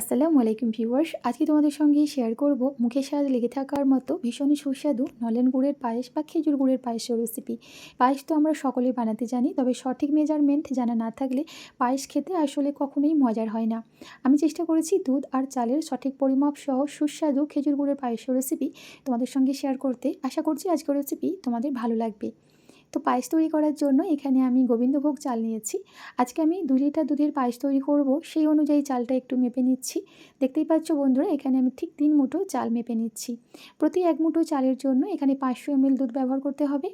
আসসালামু আলাইকুম ভিউয়ার্স, আজকে তোমাদের সঙ্গে শেয়ার করব মুখের স্বাদ লেগে থাকার মতো ভীষণই সুস্বাদু নলেন গুড়ের পায়েস বা খেজুর গুড়ের পায়েসের রেসিপি পায়েস তো আমরা সকলেই বানাতে জানি, তবে সঠিক মেজারমেন্ট জানা না থাকলে পায়েস খেতে আসলে কখনোই মজার হয় না। আমি চেষ্টা করেছি দুধ আর চালের সঠিক পরিমাপ সহ সুস্বাদু খেজুর গুড়ের পায়েসের রেসিপি তোমাদের সঙ্গে শেয়ার করতে। আশা করছি আজকের রেসিপি তোমাদের ভালো লাগবে। তো পায়েস তৈরি করার জন্য এখানে আমি গোবিন্দভোগ চাল নিয়েছি। আজকে আমি দু লিটার দুধের পায়েস তৈরি করব, সেই অনুযায়ী চালটা একটু মেপে নিচ্ছি। দেখতেই পাচ্ছ বন্ধুরা, এখানে আমি ঠিক তিন মুঠো চাল মেপে নিচ্ছি। প্রতি এক মুঠো চালের জন্য এখানে পাঁচশো এমএল দুধ ব্যবহার করতে হবে।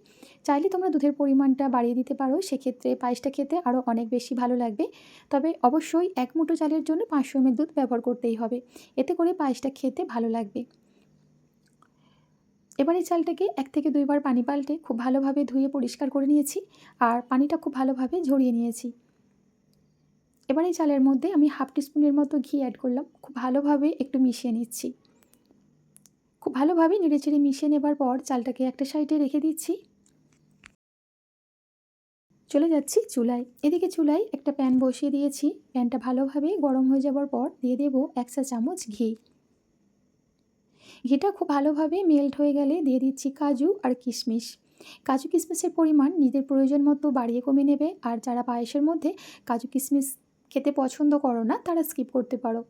চাইলে তোমরা দুধের পরিমাণটা বাড়িয়ে দিতে পারো, সেক্ষেত্রে পায়েসটা খেতে আরও অনেক বেশি ভালো লাগবে। তবে অবশ্যই এক মুঠো চালের জন্য পাঁচশো এমএল দুধ ব্যবহার করতেই হবে, এতে করে পায়েসটা খেতে ভালো লাগবে। এবার এই চালটাকে এক থেকে দুইবার পানি পাল্টে খুব ভালোভাবে ধুয়ে পরিষ্কার করে নিয়েছি আর পানিটা খুব ভালোভাবে ঝরিয়ে নিয়েছি। এবার এই চালের মধ্যে আমি হাফ টিস্পুনের মতো ঘি অ্যাড করলাম, খুব ভালোভাবে একটু মিশিয়ে নিচ্ছি। খুব ভালোভাবে নেড়েচেড়ে মিশিয়ে নেবার পর চালটাকে একটা সাইডে রেখে দিচ্ছি। চলে যাচ্ছি চুলায়। এদিকে চুলায় একটা প্যান বসিয়ে দিয়েছি। প্যানটা ভালোভাবে গরম হয়ে যাবার পর দিয়ে দেব এক চা চামচ ঘি। ঘিটা খুব ভালোভাবে মেল্ট হয়ে গেলে দিয়ে দিচ্ছি কাজু আর কিশমিশ। কাজু কিশমিশের পরিমাণ নিজের প্রয়োজন মতো বাড়িয়ে কমে নেবে আর যারা পায়েসের মধ্যে কাজু কিশমিশ খেতে পছন্দ করো না, তারা স্কিপ করতে পারো।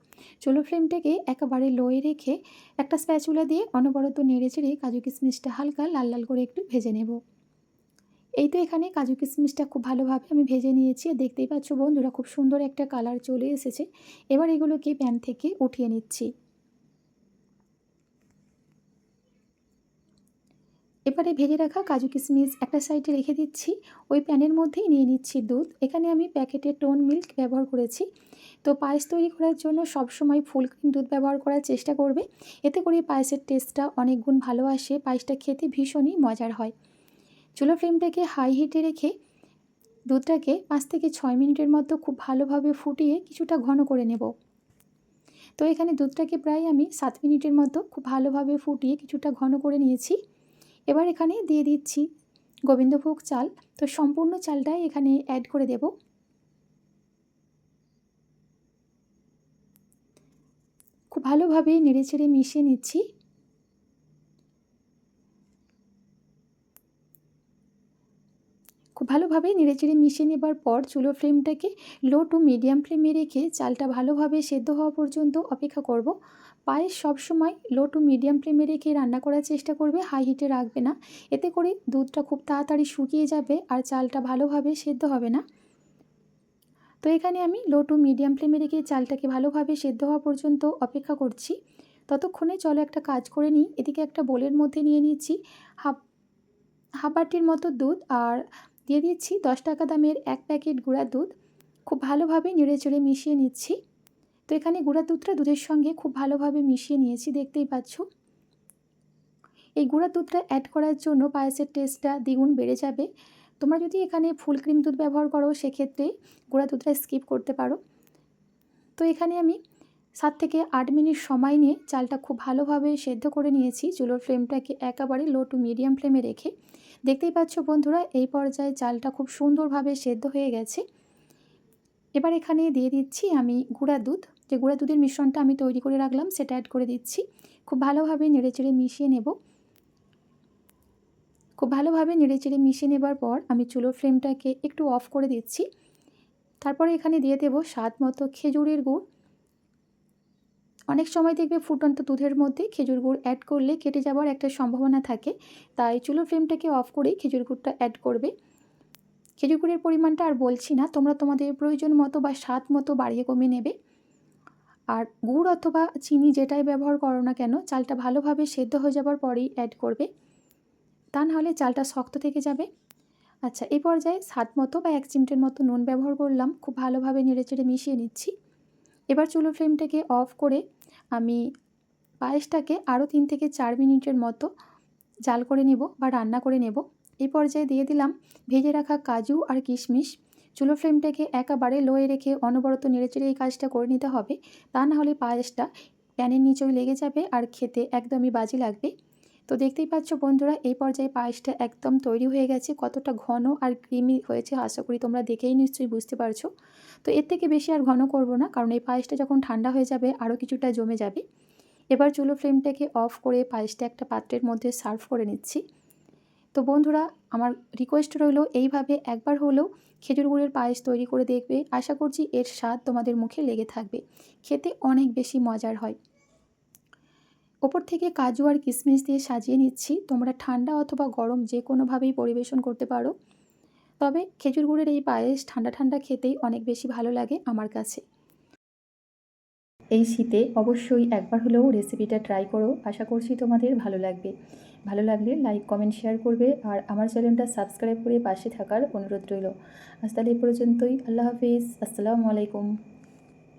চলো ফ্লেমটাকে একেবারে লোয়ে রেখে একটা স্প্যাচুলা দিয়ে অনবরত নেড়ে চেড়ে কাজু কিশমিশটা হালকা লাল লাল করে একটু ভেজে নেব। এই তো এখানে কাজু কিশমিশটা খুব ভালোভাবে আমি ভেজে নিয়েছি আর দেখতেই পাচ্ছ বন্ধুরা খুব সুন্দর একটা কালার চলে এসেছে। এবার এগুলোকে প্যান থেকে উঠিয়ে নিচ্ছি। এবারে ভেজে রাখা কাজু কিশমিশ একটা সাইডে রেখে দিচ্ছি। ওই প্যানের মধ্যেই নিয়ে নিচ্ছি দুধ। এখানে আমি প্যাকেটে টোন মিল্ক ব্যবহার করেছি। তো পায়েস তৈরি করার জন্য সবসময় ফুল ক্রিম দুধ ব্যবহার করার চেষ্টা করবে। এতে করে পায়েসের টেস্টটা অনেক গুণ ভালো আসে। পায়েসটা খেতে ভীষণই মজার হয়। চুলো ফ্লেমটাকে হাই হিটে রেখে দুধটাকে পাঁচ থেকে ছয় মিনিটের মতো খুব ভালোভাবে ফুটিয়ে কিছুটা ঘন করে নেব। তো এখানে দুধটাকে প্রায় আমি সাত মিনিটের মতো খুব ভালোভাবে ফুটিয়ে কিছুটা ঘন করে নিয়েছি। এবার এখানে দিয়ে দিচ্ছি গোবিন্দভোগ চাল। তো সম্পূর্ণ চালটাই এখানে অ্যাড করে দেব। খুব ভালোভাবে নেড়েচেড়ে মিশিয়ে নিচ্ছি। খুব ভালোভাবে নেড়েচেড়ে মিশিয়ে নেবার পর চুলো ফ্লেমটাকে লো টু মিডিয়াম ফ্লেমে রেখে চালটা ভালোভাবে সেদ্ধ হওয়া পর্যন্ত অপেক্ষা করব। পায়েস সবসময় লো টু মিডিয়াম ফ্লেমে রেখে রান্না করার চেষ্টা করবে হাই হিটে রাখবে না। এতে করে দুধটা খুব তাড়াতাড়ি শুকিয়ে যাবে আর চালটা ভালোভাবে সেদ্ধ হবে না। তো এখানে আমি লো টু মিডিয়াম ফ্লেমে রেখে চালটাকে ভালোভাবে সেদ্ধ হওয়া পর্যন্ত অপেক্ষা করছি। ততক্ষণে চলো একটা কাজ করে নিই। এদিকে একটা বোলের মধ্যে নিয়ে নিচ্ছি হাফ হাফ বাটির মতো দুধ আর দিয়ে দিচ্ছি দশ টাকা দামের এক প্যাকেট গুঁড়া দুধ। খুব ভালোভাবে নেড়ে চেড়ে মিশিয়ে নিচ্ছি। তো এখানে গুঁড়া দুধটা দুধের সঙ্গে খুব ভালোভাবে মিশিয়ে নিয়েছি, দেখতেই পাচ্ছ। এই গুঁড়া দুধটা অ্যাড করার জন্য পায়েসের টেস্টটা দ্বিগুণ বেড়ে যাবে। তোমরা যদি এখানে ফুল ক্রিম দুধ ব্যবহার করো, সেক্ষেত্রে গুঁড়া দুধটা স্কিপ করতে পারো। তো এখানে আমি সাত থেকে আট মিনিট সময় নিয়ে চালটা খুব ভালোভাবে সেদ্ধ করে নিয়েছি, চুলোর ফ্লেমটাকে একেবারে লো টু মিডিয়াম ফ্লেমে রেখে। দেখতেই পাচ্ছ বন্ধুরা, এই পর্যায়ে চালটা খুব সুন্দরভাবে সেদ্ধ হয়ে গেছে। এবার এখানে দিয়ে দিচ্ছি আমি গুঁড়া দুধ। যে গুঁড়া দুধের মিশ্রণটা আমি তৈরি করে রাখলাম, সেটা অ্যাড করে দিচ্ছি। খুব ভালোভাবে নেড়েচেড়ে মিশিয়ে নেব। খুব ভালোভাবে নেড়েচেড়ে মিশিয়ে নেবার পর আমি চুলোর ফ্লেমটাকে একটু অফ করে দিচ্ছি। তারপরে এখানে দিয়ে দেব স্বাদ মতো খেজুরের গুড়। অনেক সময় দেখবে ফুটন্ত দুধের মধ্যে খেজুর গুড় অ্যাড করলে কেটে যাওয়ার একটা সম্ভাবনা থাকে, তাই চুলোর ফ্লেমটাকে অফ করেই খেজুর গুড়টা অ্যাড করবে। খেজুর গুড়ের পরিমাণটা আর বলছি না, তোমরা তোমাদের প্রয়োজন মতো বা স্বাদ মতো বাড়িয়ে কমিয়ে নেবে। আর গুড় অথবা চিনি যেটাই ব্যবহার করো না কেন, চালটা ভালোভাবে সেদ্ধ হয়ে যাবার পরেই অ্যাড করবে। তা নাহলে চালটা শক্ত থেকে যাবে। আচ্ছা এই পর্যায়ে স্বাদ মতো বা এক চিমটের মতো নুন ব্যবহার করলাম। খুব ভালোভাবে নেড়েচেড়ে মিশিয়ে নিচ্ছি। এবার চুলো ফ্লেমটাকে অফ করে আমি পায়েসটাকে আরও তিন থেকে চার মিনিটের মতো জাল করে নেব বা রান্না করে নেব। এই পর্যায়ে দিয়ে দিলাম ভেজে রাখা কাজু আর কিশমিশ। চুলো ফ্লেমটাকে একেবারে লোয়ে রেখে অনবরত নেড়েচেড়ে এই কাজটা করে নিতে হবে। তা না হলে পায়েসটা প্যানের নিচেও লেগে যাবে আর খেতে একদমই বাজি লাগবে। তো দেখতেই পাচ্ছ বন্ধুরা, এই পর্যায়ে পায়েসটা একদম তৈরি হয়ে গেছে, কতটা ঘন আর ক্রিমি হয়েছে আশা করি তোমরা দেখেই নিশ্চয়ই বুঝতে পারছ। তো এর থেকে বেশি আর ঘন করব না, কারণ এই পায়েসটা যখন ঠান্ডা হয়ে যাবে আরও কিছুটা জমে যাবে। এবার চুলো ফ্লেমটাকে অফ করে পায়েসটা একটা পাত্রের মধ্যে সার্ভ করে নিচ্ছি। তো বন্ধুরা, আমার রিকোয়েস্ট রইল এইভাবে একবার হলেও খেজুর গুড়ের পায়েস তৈরি করে দেখবে। আশা করছি এর স্বাদ তোমাদের মুখে লেগে থাকবে। খেতে অনেক বেশি মজার হয়। ওপর থেকে কাজু আর কিশমিশ দিয়ে সাজিয়ে নিচ্ছি। তোমরা ঠান্ডা অথবা গরম যে কোনোভাবেই পরিবেশন করতে পারো। তবে খেজুর গুড়ের এই পায়েস ঠান্ডা ঠান্ডা খেতেই অনেক বেশি ভালো লাগে আমার কাছে। এই শীতে অবশ্যই একবার হলেও রেসিপিটা ট্রাই করো। আশা করছি তোমাদের ভালো লাগবে। ভালো লাগলে লাইক কমেন্ট শেয়ার করবে আর আমার চ্যানেলটা সাবস্ক্রাইব করে পাশে থাকার অনুরোধ রইল। আজ তাহলে এ পর্যন্তই। আল্লাহ হাফিজ। আসসালামু আলাইকুম।